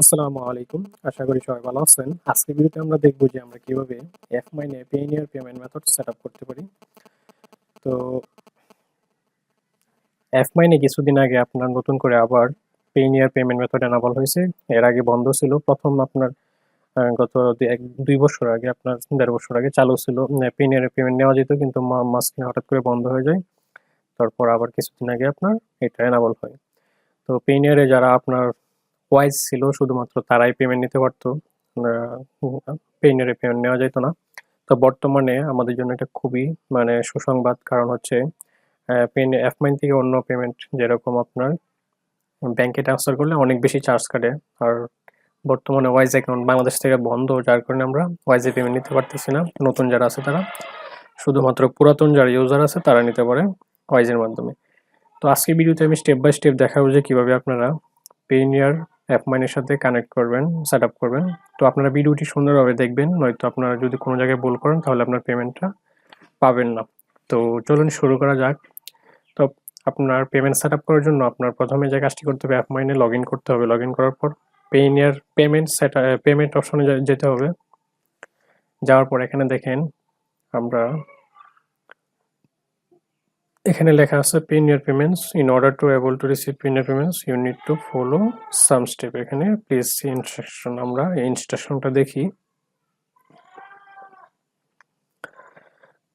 আসসালামু আলাইকুম। আশা করি সবাই ভালো আছেন। আজকে ভিডিওতে আমরা দেখব যে আমরা কীভাবে এফ মাইনে পেইনিয়ার পেমেন্ট মেথড সেট করতে পারি। তো এফ মাইনে কিছুদিন আগে আপনার নতুন করে আবার পেইনিয়ার পেমেন্ট মেথড এনাবল হয়েছে। এর আগে বন্ধ ছিল। প্রথম আপনার গত এক, দুই বছর আগে, আপনার দেড় বছর আগে চালু ছিল। পেইনিয়ার পেমেন্ট নেওয়া যেত, কিন্তু মাঝখানে হঠাৎ করে বন্ধ হয়ে যায়। তারপর আবার কিছুদিন আগে আপনার এটা এনাবল হয়। তো পেইনিয়ারে যারা আপনার ওয়াইজ ছিল, শুধুমাত্র তারাই পেমেন্ট নিতে পারতো। পেইনারে পেমেন্ট নেওয়া যেত না। তো বর্তমানে আমাদের জন্য এটা খুবই মানে সুসংবাদ। কারণ হচ্ছে পেন এফ মাইন থেকে অন্য পেমেন্ট যেরকম আপনার ব্যাংকে ট্রান্সফার করলে অনেক বেশি চার্জ কাটে। আর বর্তমানে ওয়াইজ অ্যাকাউন্ট বাংলাদেশ থেকে বন্ধ, যার কারণে আমরা ওয়াইজে পেমেন্ট নিতে পারতেছি না। নতুন যারা আছে তারা, শুধুমাত্র পুরাতন যারা ইউজার আছে তারা নিতে পারে ওয়াইজের মাধ্যমে। তো আজকে ভিডিওতে আমি স্টেপ বাই স্টেপ দেখাবো যে কীভাবে আপনারা পেইনিয়ার অ্যাপ মাইনের সাথে কানেক্ট করবেন সেট করবেন। তো আপনারা ভিডিওটি সুন্দরভাবে দেখবেন, নয়তো আপনারা যদি কোনো জায়গায় ভুল করেন, তাহলে আপনার পেমেন্টটা পাবেন না। তো চলুন শুরু করা যাক। তো আপনার পেমেন্ট সেট আপ করার জন্য আপনার প্রথমে যে কাজটি করতে হবে অ্যাপ মাইনে লগ করতে হবে। লগ করার পর পেইনিয়ার পেমেন্ট সেট পেমেন্ট অপশনে যেতে হবে। যাওয়ার পর এখানে দেখেন আমরা এখানে লেখা আছে Payoneer payments in order to able to receive Payoneer payments you need to follow some step এখানে প্লিজ ইনস্ট্রাকশন আমরা এই ইনস্ট্রাকশনটা দেখি।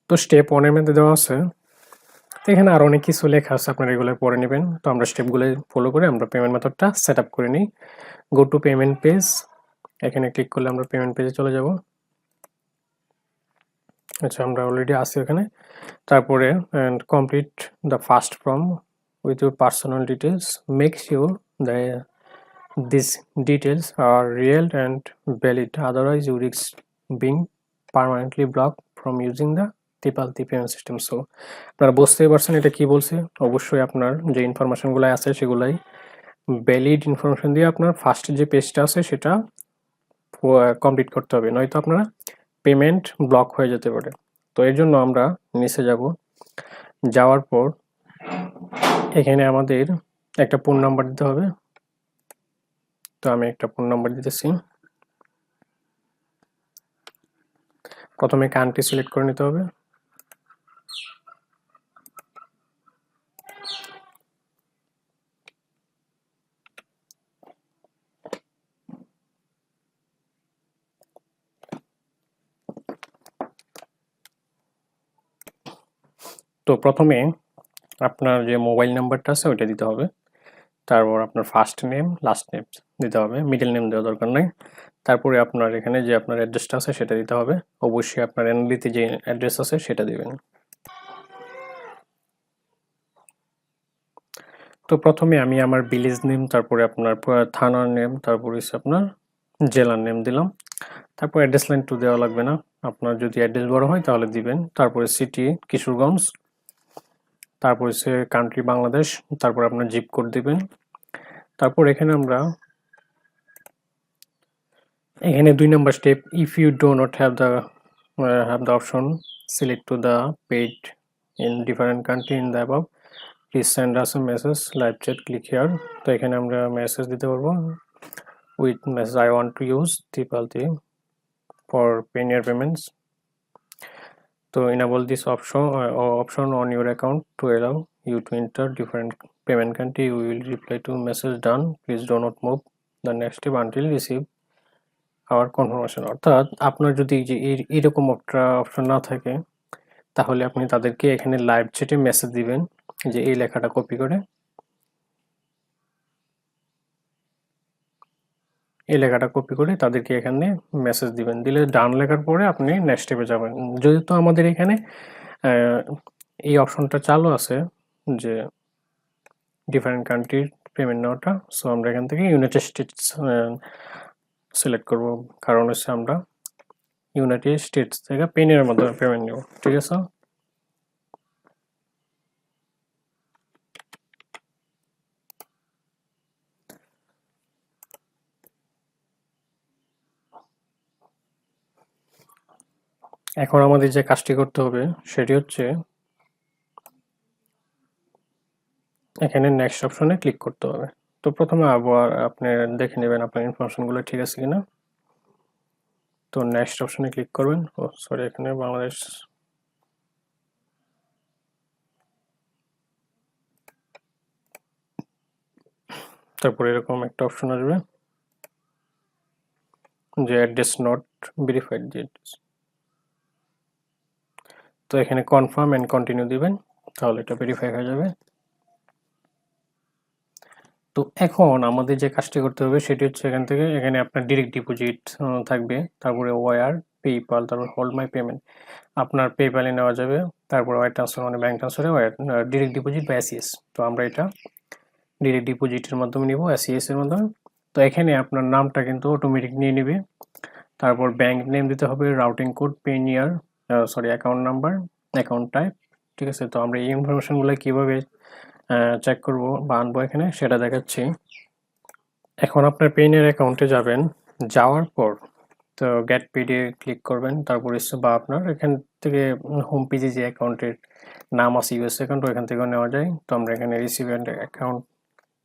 তো স্টেপ ওয়ানের মধ্যে দেওয়া আছে। তো এখানে আরও অনেক কিছু লেখা আছে, আপনারা এগুলো পড়ে নেবেন। তো আমরা স্টেপগুলো ফলো করে আমরা পেমেন্ট মেথডটা সেট আপ করে নিই। গো টু পেমেন্ট পেজ এখানে ক্লিক করলে আমরা পেমেন্ট পেজে চলে যাব। আচ্ছা আমরা অলরেডি আছি ওখানে তারপরে and complete the first form with your personal details make sure the this details are real and valid otherwise you রিক্স being permanently block from using the Tipalti payment system so আপনারা বুঝতেই পারছেন এটা কি বলছে। অবশ্যই আপনার যে ইনফরমেশনগুলো আছে, সেগুলাই ভ্যালিড ইনফরমেশন দিয়ে আপনার ফার্স্ট যে পেজটা আছে, সেটা কমপ্লিট করতে হবে। নয়তো আপনারা পেমেন্ট ব্লক হয়ে যেতে পারে। তো এর জন্য আমরা নিচে যাব। যাওয়ার পর এখানে আমাদের একটা ফোন নাম্বার দিতে হবে। তো আমি একটা ফোন নাম্বার দিতেছি। প্রথমে কান্ট্রি সিলেক্ট করে নিতে হবে। তো প্রথমে আপনার যে মোবাইল নাম্বারটা আছে, ওইটা দিতে হবে। তারপর আপনার ফার্স্ট নেম লাস্ট নেম দিতে হবে। মিডল নেম দেওয়া দরকার নাই। তারপরে আপনার এখানে যে আপনার অ্যাড্রেসটা আছে, সেটা দিতে হবে। অবশ্যই আপনার এনলিতে যে অ্যাড্রেস আছে, সেটা দিবেন। তো প্রথমে আমি আমার ভিলেজ নেম তারপরে আপনার থানার নেম তারপরে হচ্ছে আপনার জেলার নেম দিলাম। তারপর অ্যাড্রেস লাইন টু দেওয়া লাগবে না। আপনার যদি অ্যাড্রেস বড় হয়, তাহলে দিবেন। তারপরে সিটি কিশোরগঞ্জ তারপর হচ্ছে কান্ট্রি বাংলাদেশ, তারপর আপনার জিপ কোড দেবেন। তারপর এখানে আমরা, এখানে দুই number step if you do not have the have the option select to the paid in different country in the above please send us a message live chat click here তো এখানে আমরা message দিতে পারব। With message I want to use Tipalti for Payoneer payments তো enable this option uh, option on your account to allow you to enter different payment country you will reply to message done please do not move the next step until receive our confirmation অর্থাৎ আপনার যদি যে এইরকম একটা option না থাকে তাহলে আপনি তাদেরকে এখানে লাইভ চ্যাটে মেসেজ দিবেন যে এই লেখাটা কপি করে এই লেখাটা কপি করে তাদেরকে এখানে মেসেজ দিবেন। দিলে ডান লেখার পরে আপনি নেক্সট স্টেপে যাবেন। যেহেতু আমাদের এখানে এই অপশনটা চালু আছে যে ডিফারেন্ট কান্ট্রির পেমেন্ট নেওয়াটা সো আমরা এখান থেকে ইউনাইটেড স্টেটস সিলেক্ট করব। কারণ হচ্ছে আমরা ইউনাইটেড স্টেটস থেকে পেনের মাধ্যমে পেমেন্ট নেব। ঠিক আছে? এখন আমাদের যে কাজটি করতে হবে, সেটি হচ্ছে এখানে নেক্সট অপশনে ক্লিক করতে হবে। তো প্রথমে আবার আপনি দেখে নেবেন আপনার ইনফরমেশনগুলো ঠিক আছে কিনা। তো নেক্সট অপশনে ক্লিক করবেন। ও সরি এখানে বাংলাদেশ। তারপরে এরকম একটা অপশন আসবে। যে অ্যাড্রেস নট ভেরিফাইড যে তো এখানে কনফার্ম অ্যান্ড কন্টিনিউ দিবেন, তাহলে এটা ভেরিফাই হয়ে যাবে। তো এখন আমাদের যে কাজটি করতে হবে, সেটি হচ্ছে এখান থেকে, এখানে আপনার ডিরেক্ট ডিপোজিট থাকবে, তারপরে ওয়ার পেপাল তারপর হোল্ড মাই পেমেন্ট আপনার পেপালে নেওয়া যাবে, তারপর ওয়ার ট্রান্সফার মানে ব্যাঙ্ক ট্রান্সফারে ওয়ার ডিরেক্ট ডিপোজিট বা এসিএস তো আমরা এটা ডিরেক্ট ডিপোজিটের মাধ্যমে নিব এসিএস এর মাধ্যমে। তো এখানে আপনার নামটা কিন্তু অটোমেটিক নিয়ে নেবে। তারপর ব্যাংক নেম দিতে হবে routing code Payoneer sorry account number account type ঠিক আছে? তো আমরা এই ইনফরমেশনগুলো কীভাবে চেক করব বা আনব এখানে সেটা দেখাচ্ছি। এখন আপনার পেনের অ্যাকাউন্টে যাবেন, যাওয়ার পর, তো গেট পেডে ক্লিক করবেন, তারপর বা আপনার, এখান থেকে হোম পেজে যে অ্যাকাউন্টের নাম আছে ইউএস অ্যাকাউন্ট ওইখান থেকেও নেওয়া যায়। তো আমরা এখানে রিসিভ অ্যাকাউন্ট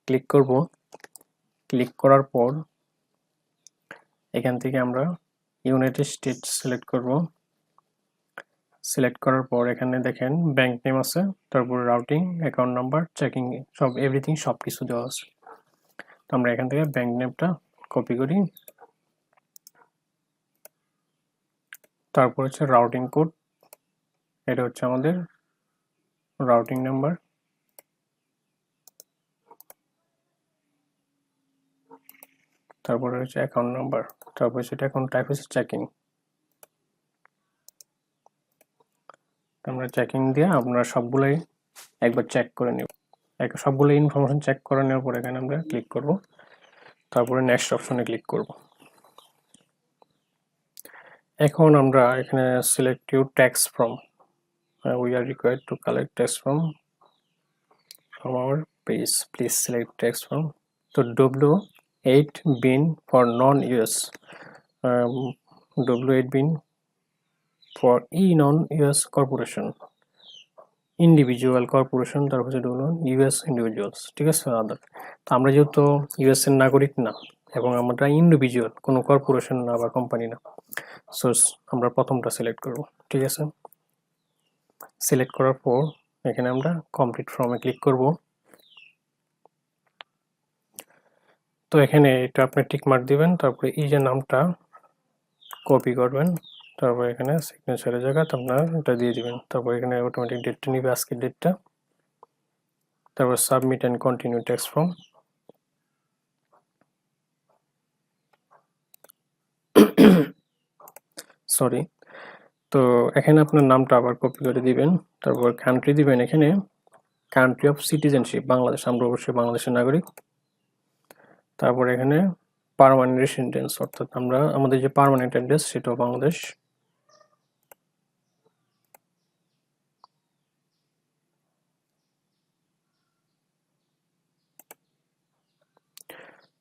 ক্লিক করব। ক্লিক করার পর, এখান থেকে আমরা ইউনাইটেড স্টেটস সিলেক্ট করব। সিলেক্ট করার পর এখানে দেখেন ব্যাংক নেম আছে, তারপর রাউটিং অ্যাকাউন্ট নাম্বার চেকিং সব এভরিথিং সব কিছু দেওয়া আছে। তো আমরা এখান থেকে ব্যাংক নেমটা কপি করি। তারপর হচ্ছে রাউটিং কোড এটা হচ্ছে আমাদের রাউটিং নাম্বার তারপরে হচ্ছে অ্যাকাউন্ট নাম্বার তারপর সেটা এখন টাইপ হচ্ছে চেকিং আমরা চেকিং দিয়ে আপনারা সবগুলোই একবার চেক করে নেব। এক সবগুলো ইনফরমেশন চেক করে নেওয়ার পর এখানে আমরা ক্লিক করব। তারপরে নেক্সট অপশনে ক্লিক করব। এখন আমরা এখানে select you tax from we are required to collect tax from from our page. Please select text from. তো w8 bin for non-us um, w8 bin for e non-us corporation. Individual corporation তারপর হচ্ছে হলো US individuals ঠিক আছে? আদার তো আমরা যেহেতু US এর নাগরিক না, এবং আমরা ইন্ডিভিজুয়াল কোনো কর্পোরেশন না বা কোম্পানি না সো আমরা প্রথমটা সিলেক্ট করব, ঠিক আছে? সিলেক্ট করার পর এখানে আমরা কমপ্লিট ফর্মে ক্লিক করব। তো এখানে এটা আপনি টিক মার্ক দিবেন, তারপরে এই যে নামটা কপি করবেন। তারপর এখানে সিগনেচারের জায়গা আপনার এটা দিয়ে দিবেন। তারপর এখানে অটোমেটিক ডেটটা নিবে, আজকের ডেটটা তারপর submit and continue tax form sorry তো এখানে আপনার নামটা আবার কপি করে দিবেন। তারপর কান্ট্রি দিবেন এখানে। Country of citizenship Bangladesh. আমরা অবশ্যই বাংলাদেশের নাগরিক। তারপর এখানে পারমানেন্ট রেসিডেন্স অর্থাৎ আমরা, আমাদের যে পারমানেন্ট অ্যাড্রেস সেটাও বাংলাদেশ।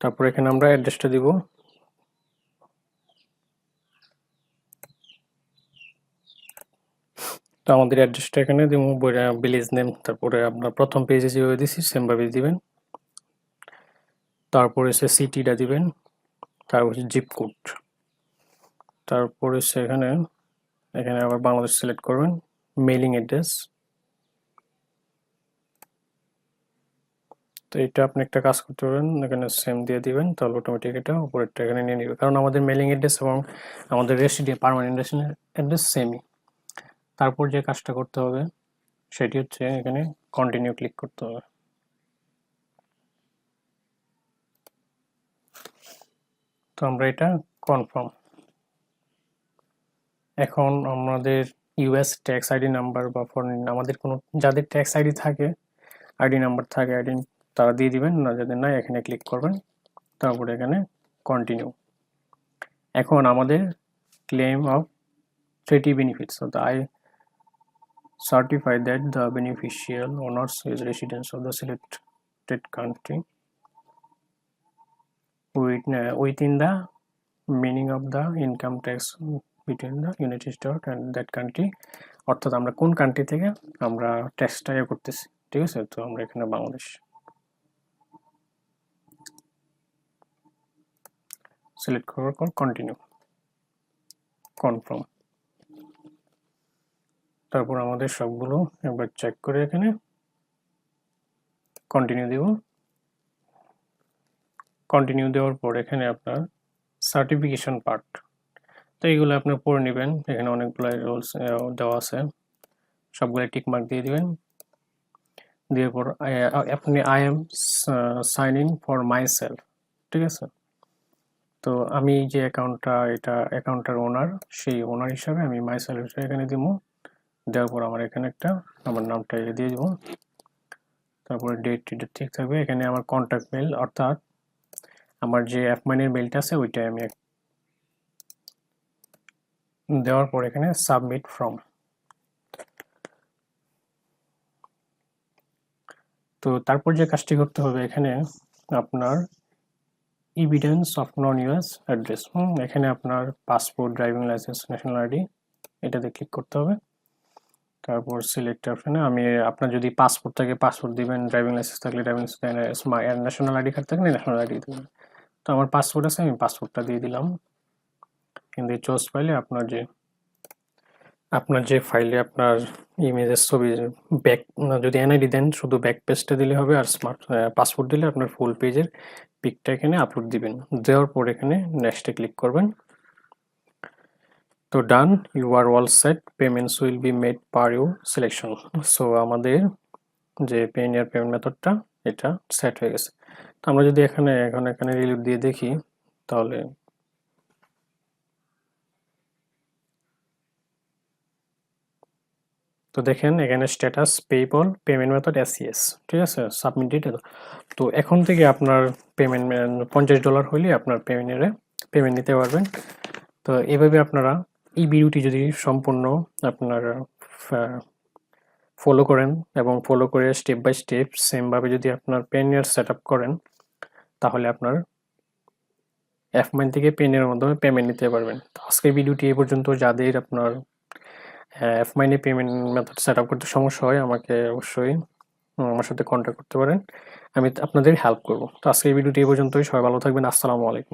তারপর এখানে আমরা অ্যাড্রেসটা দিব। তো আমাদের অ্যাড্রেসটা এখানে দিব ভিলেজ নেম তারপরে আপনার প্রথম পেজে যেভাবে দিছি সেমভাবে দিবেন। তারপরে সে সিটিটা দিবেন, তারপর জিপ কোড তারপরে সেখানে এখানে আবার বাংলাদেশ সিলেক্ট করবেন মেলিং অ্যাড্রেস তো এটা আপনি একটা কাজ করতে পারবেন, এখানে সেম দিয়ে দিবেন, তাহলে অটোমেটিক এটা উপরেরটা এখানে নিয়ে নেবে। কারণ আমাদের মেলিং অ্যাড্রেস এবং আমাদের রেসিডেন্ট পারমানেন্ট অ্যাড্রেস সেমই তারপর যে কাজটা করতে হবে, সেটি হচ্ছে এখানে কন্টিনিউ ক্লিক করতে হবে। তো আমরা এটা কনফার্ম এখন আমাদের ইউএস ট্যাক্স আইডি নাম্বার বা ফরেন আমাদের কোনো, যাদের ট্যাক্স আইডি থাকে আইডি নাম্বার থাকে আইডি তারা দিয়ে দিবেন, না যাদের নাই এখানে ক্লিক করবেন, তারপরে এখানে কন্টিনিউ এখন আমাদের claim of treaty benefits the I certify that the beneficial owners is residence of the selected country with in the meaning of the income tax between the United State and that country অর্থাৎ আমরা কোন country থেকে আমরা ট্যাক্সটা ইয়ে করতেছি, ঠিক আছে? তো আমরা এখানে বাংলাদেশ। সিলেক্ট করার পর কন্টিনিউ কনফার্ম তারপর আমাদের সবগুলো একবার চেক করে এখানে কন্টিনিউ দেব। কন্টিনিউ দেওয়ার পর এখানে আপনার সার্টিফিকেশন পার্ট তো এইগুলো আপনার পড়ে নেবেন। এখানে অনেকগুলো রুলস দেওয়া আছে। সবগুলো টিক মার্ক দিয়ে দিবেন। দেওয়ার পর আপনি I am sign in for myself ঠিক আছে? তো আমি যে অ্যাকাউন্টটা এটা অ্যাকাউন্টটার ওনার সেই ওনার হিসাবে আমি মাই সেলফ এখানে দিব। দেওয়ার পর আমার এখানে একটা, আমার নামটা দিয়ে দেবো। তারপরে ডেট ঠিক থাকবে। এখানে আমার কন্ট্যাক্ট মেল অর্থাৎ আমার যে অ্যাপ অ্যাপমাইনের মেলটা আছে, ওইটাই আমি দেওয়ার পর এখানে সাবমিট ফর্ম তো তারপর যে কাজটি করতে হবে এখানে আপনার evidence of non US address এখানে আপনার passport driving license national ID এটাতে ক্লিক করতে হবে। তারপর সিলেক্ট অপশানে আমি আপনার যদি পাসপোর্ট থাকে পাসপোর্ট দিবেন ড্রাইভিং লাইসেন্স থাকলে driving license national ID card থাকলে ন্যাশনাল আইডি দেবেন তো আমার পাসপোর্ট আছে, আমি পাসপোর্টটা দিয়ে দিলাম। কিন্তু চোজ ফাইলে আপনার যে আপনার যে ফাইলে আপনার ইমেজের ছবি ব্যাক যদি এনআইডি দেন, শুধু ব্যাক পেজটা দিলে হবে আর স্মার্ট পাসপোর্ট দিলে আপনার ফুল পেজের পিকটা এখানে আপলোড দিবেন। দেওয়ার পর এখানে নেক্সটে ক্লিক করবেন। তো done you are all set payments will be made per your selection so আমাদের যে পেন ইয়ার পেমেন্ট মেথডটা এটা সেট হয়ে গেছে। তো আমরা যদি এখানে, এখন এখানে রিলিভ দিয়ে দেখি, তাহলে তো দেখেন, এখানে status PayPal payment method ACS ঠিক আছে? সাবমিটেড তো এখন থেকে আপনার পেমেন্ট পঞ্চাশ ডলার হইলে আপনার পেমেন্টের পেমেন্ট নিতে পারবেন। তো এভাবে আপনারা এই ভিডিওটি যদি সম্পূর্ণ আপনার ফলো করেন এবং ফলো করে স্টেপ বাই স্টেপ সেমভাবে যদি আপনার পেনের সেট আপ করেন, তাহলে আপনার এফ মাইন থেকে পেনের মাধ্যমে পেমেন্ট নিতে পারবেন। আজকের ভিডিওটি এই পর্যন্ত। যাদের আপনার এফ মাইনে পেমেন্ট মেথড সেট আপ করতে সমস্যা হয়, আমাকে অবশ্যই আমার সাথে কন্ট্যাক্ট করতে পারেন। আমি আপনাদের হেল্প করব। তো আজকে এই ভিডিওটি এই পর্যন্তই। সবাই ভালো থাকবেন। আসসালামু আলাইকুম।